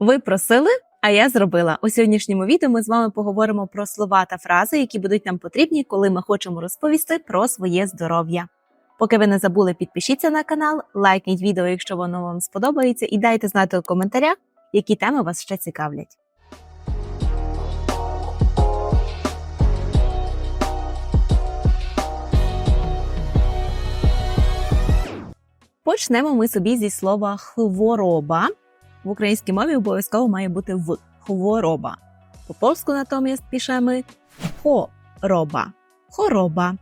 Ви просили, а я зробила. У сьогоднішньому відео ми з вами поговоримо про слова та фрази, які будуть нам потрібні, коли ми хочемо розповісти про своє здоров'я. Поки ви не забули, підпишіться на канал, лайкніть відео, якщо воно вам сподобається, і дайте знати у коментарях, які теми вас ще цікавлять. Почнемо ми собі зі слова хвороба. В українській мові обов'язково має бути в хвороба. По польську натомість пишемо хороба. Хороба.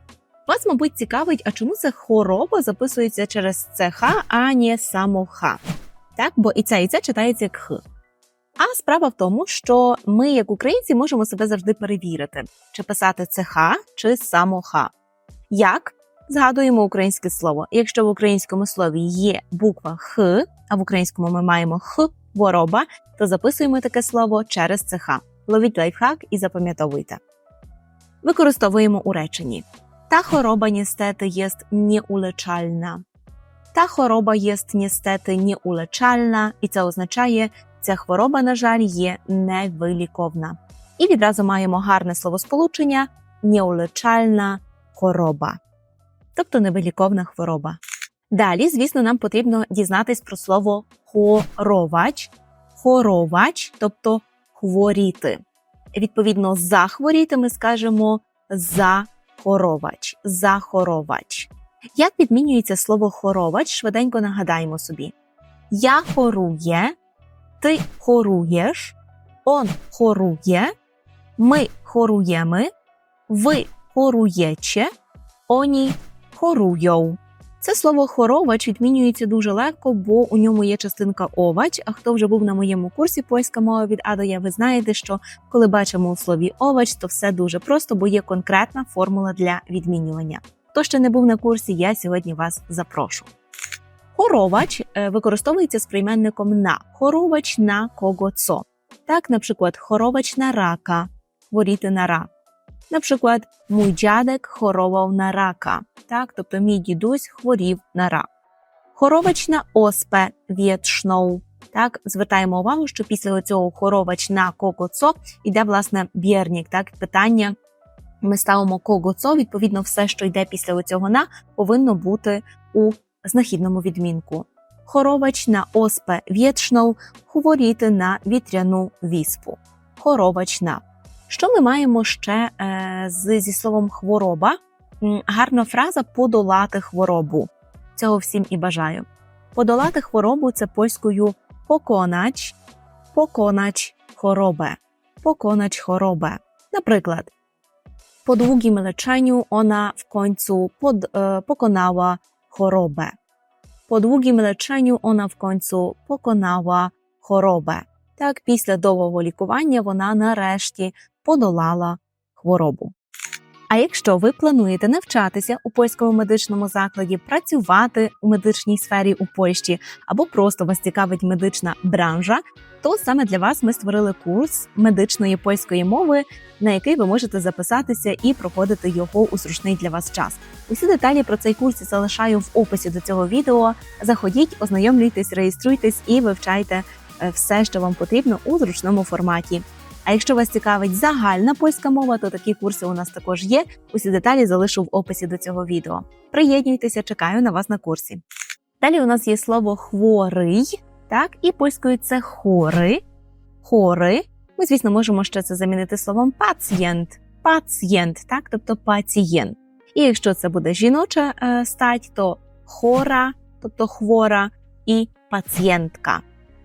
Вас, мабуть, цікавить, а чому це хороба записується через ЦХ, а не само Х? Так, бо і це, і це читається як Х. А справа в тому, що ми, як українці, можемо себе завжди перевірити, чи писати ЦХ, чи само Х. Як? Згадуємо українське слово. Якщо в українському слові є буква Х, а в українському ми маємо Х хвороба, то записуємо таке слово через ЦХ. Ловіть лайфхак і запам'ятовуйте. Використовуємо у реченні. Та хороба niestety jest nieuleczalna. Та хвороба jest niestety nieuleczalna, і це означає, ця хвороба, на жаль, є невиліковна. І відразу маємо гарне словосполучення неулечальна хвороба, тобто невиліковна хвороба. Далі, звісно, нам потрібно дізнатись про слово хоровач, хоровач, тобто хворіти. Відповідно, захворіти ми скажемо захоровач, захоровач. Як відмінюється слово хоровач, швиденько нагадаємо собі: Я хорує, ти хоруєш, он хорує, ми хоруємо, ви хоруєче, оні хоруйоу. Це слово хоровач відмінюється дуже легко, бо у ньому є частинка овач. А хто вже був на моєму курсі польська мова від А ви знаєте, що коли бачимо у слові овач, то все дуже просто, бо є конкретна формула для відмінювання. Хто ще не був на курсі, я сьогодні вас запрошу. Хоровач е, використовується з прийменником на хоровач на кого цо. Так, наприклад, хоровач на рака, хворіти на рак. Наприклад, мій дядек хорував на рака, так, тобто мій дідусь хворів на рак. Хоровач на оспе вєтшноу. Так, звертаємо увагу, що після цього хоровач на когоцо йде власне бєрнік. Так, питання ми ставимо когоцо, відповідно, все, що йде після цього на, повинно бути у знахідному відмінку. Хоровач на оспе вєтшноу, хворіти на вітряну віспу. Хоровач на. Що ми маємо ще е, з, зі словом хвороба? Гарна фраза подолати хворобу. Цього всім і бажаю. Подолати хворобу це польською поконач, поконач chorobę, поконач chorobę. Наприклад, po długim leczeniu ona w końcu pod, e, pokonała chorobę. Po długim leczeniu ona w końcu pokonała chorobę. Так, після довгого лікування вона нарешті подолала хворобу. А якщо ви плануєте навчатися у польському медичному закладі, працювати у медичній сфері у Польщі або просто вас цікавить медична бранжа, то саме для вас ми створили курс медичної польської мови, на який ви можете записатися і проходити його у зручний для вас час. Усі деталі про цей курс я залишаю в описі до цього відео. Заходіть, ознайомлюйтесь, реєструйтесь і вивчайте е, все, що вам потрібно у зручному форматі. А якщо вас цікавить загальна польська мова, то такі курси у нас також є. Усі деталі залишу в описі до цього відео. Приєднуйтеся, чекаю на вас на курсі. Далі у нас є слово хворий, так, і польською це хори. Хори. Ми, звісно, можемо ще це замінити словом пацієнт. Пацієнт, так, тобто пацієнт. І якщо це буде жіноча е, стать, то хора, тобто хвора, і пацієнтка.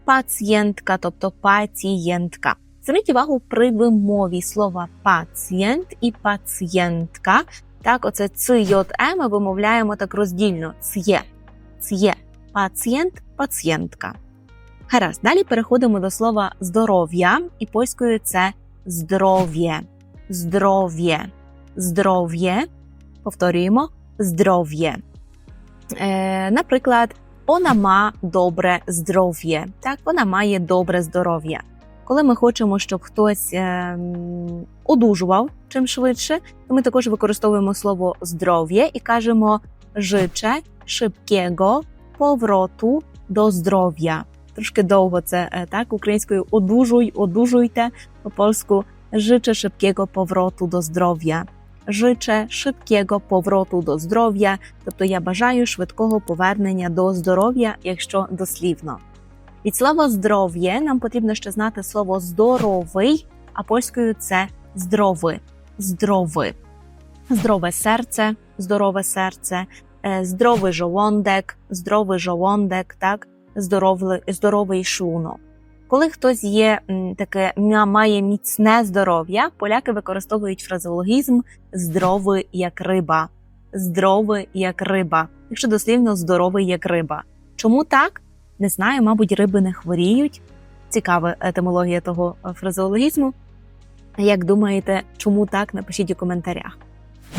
Пацієнтка, тобто пацієнтка. Зверніть увагу при вимові слова пацієнт і пацієнтка. Так, оце ЦЙМ ми вимовляємо так роздільно. Цє, цє, пацієнт, пацієнтка. Гаразд, далі переходимо до слова здоров'я, і польською це здоров'я, здоров'я, здоров'я. Повторюємо здоров'я. Е, наприклад, вона ма добре здоров'я. Так, вона має добре здоров'я. Коли ми хочемо, щоб хтось е, одужував чим швидше, то ми також використовуємо слово здоров'я і кажемо życzę szybkiego powrotu do zdrowia. Трошки довго це е, так українською одужуй, одужуйте по польsku życzę szybkiego powrotu do zdrowia. Życzę szybkiego powrotu до здоров'я, тобто я бажаю швидкого повернення до здоров'я, якщо дослівно. Від слова здоров'я нам потрібно ще знати слово здоровий, а польською це здоровий, здоровий. Здорове серце, здорове серце, е, здоровий żołądek, здоровий żołądek, так, здоровий, здоровий шлунок. Коли хтось є таке має міцне здоров'я, поляки використовують фразеологізм здоровий як риба. Здоровий як риба. Якщо дослівно здоровий як риба. Чому так? Не знаю, мабуть, риби не хворіють. Цікава етимологія того е, фразеологізму. Як думаєте, чому так? Напишіть у коментарях.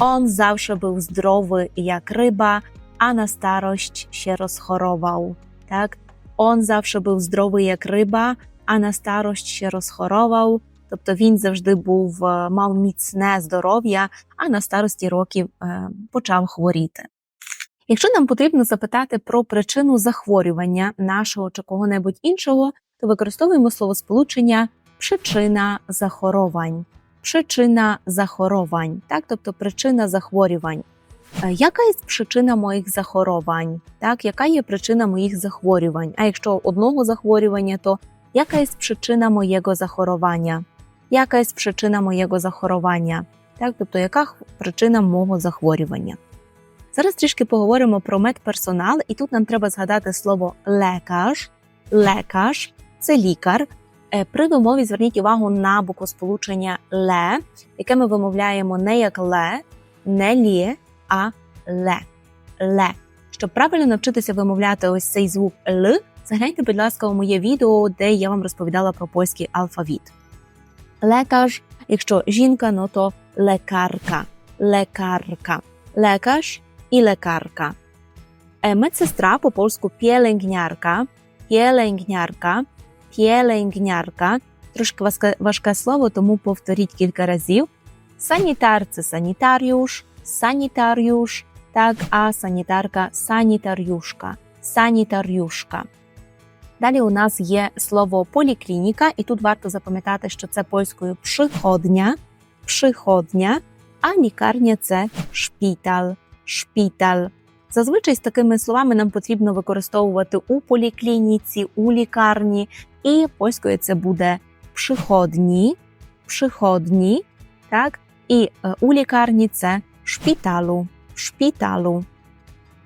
Он завжди був здоровий як риба, а на староść się rozchorował. Так? Он завжди був здоровий як риба, а на староść się розхоровав. Тобто він завжди був е, мав міцне здоров'я, а на старості років е, почав хворіти. Якщо нам потрібно запитати про причину захворювання нашого чи кого-небудь іншого, то використовуємо словосполучення причина захворювань. Причина захворювань, так, тобто причина захворювань. Е, Яка є причина моїх захворювань? Так, яка є причина моїх захворювань? А якщо одного захворювання, то яка є причина моєго захворювання? Яка є причина моєго захворювання? Так, тобто, яка причина мого захворювання? Зараз трішки поговоримо про медперсонал, і тут нам треба згадати слово лекар. Лекар це лікар. Е, При вимові зверніть увагу на буквосполучення ле, яке ми вимовляємо не як ле, не лє, а ле. Ле. Щоб правильно навчитися вимовляти ось цей звук Л, загляньте, будь ласка, у моє відео, де я вам розповідала про польський алфавіт. Лекар, якщо жінка, ну то лекарка, лекарка, лекар лекарка. Е, Медсестра по польську pielęgniarka, pielęgniarka, pielęgniarka. Важке, важке слово, тому повторіть кілька разів. Санітар це санітаріуш, санітаріуш, так, а санітарка санітарюшка, санітарюшка. Далі у нас є слово поліклініка, і тут варто запам'ятати, що це польською przychodnia, przychodnia, а лікарня це шпіталь, шпіталь. Зазвичай з такими словами нам потрібно використовувати у поліклініці, у лікарні, і польською це буде przychodni, przychodni, так? І е, у лікарні це шпіталу, шпіталу.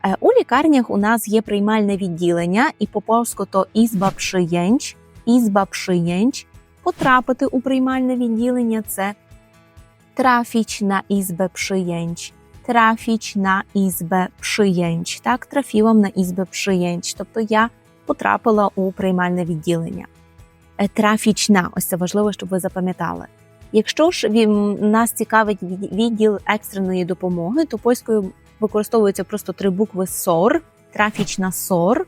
Е, У лікарнях у нас є приймальне відділення, і по польську то ізба przyjęć, ізба przyjęć. Потрапити у приймальне відділення це trafić na izbę przyjęć. Trafić na izbę przyjęć. Так, трафіłam на izbę przyjęć. Тобто я потрапила у приймальне відділення. Е, Трафіч на ось це важливо, щоб ви запам'ятали. Якщо ж нас цікавить відділ екстреної допомоги, то польською використовуються просто три букви СОР, трафіч на СОР,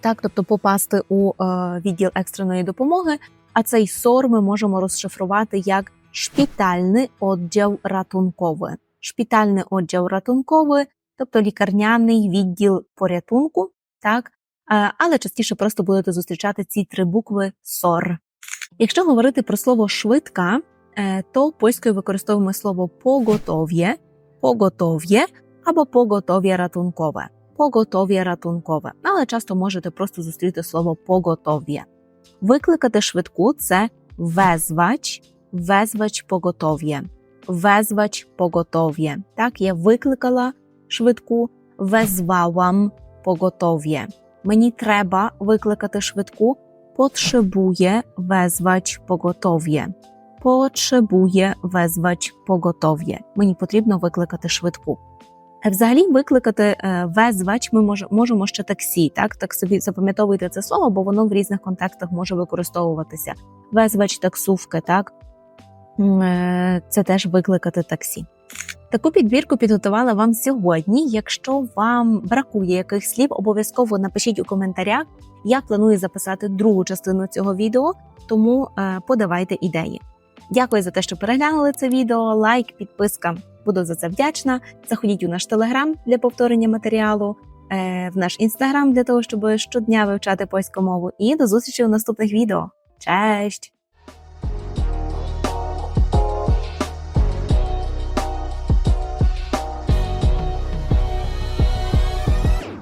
так, тобто попасти у е, відділ екстреної допомоги. А цей СОР ми можемо розшифрувати як шпітальний oddział ratunkowy. Шпітальний oddział ratunkowy, тобто лікарняний відділ порятунку, так, але частіше просто будете зустрічати ці три букви СОР. Якщо говорити про слово швидка, е, то польською використовуємо слово поготов'є, поготов'є або поготов'є ратункове. Поготов'є ратункове, але часто можете просто зустріти слово поготов'є. Викликати швидку це везвач, везвач поготов'є, везвач поготов'є. Так, я викликала швидку, везвałam поготов'є. Мені треба викликати швидку, potrzebuję wezwać pogotowie. Potrzebuję wezwać pogotowie. Мені потрібно викликати швидку. Е, Взагалі, викликати е, везвач ми можемо ще таксі. Так, так собі запам'ятовуйте це слово, бо воно в різних контекстах може використовуватися. Везвач таксувки, так це теж викликати таксі. Таку підбірку підготувала вам сьогодні. Якщо вам бракує якихось слів, обов'язково напишіть у коментарях. Я планую записати другу частину цього відео, тому е, подавайте ідеї. Дякую за те, що переглянули це відео. Лайк, підписка. Буду за це вдячна. Заходіть у наш телеграм для повторення матеріалу. е, в наш інстаграм для того, щоб щодня вивчати польську мову. І до зустрічі у наступних відео. Cześć!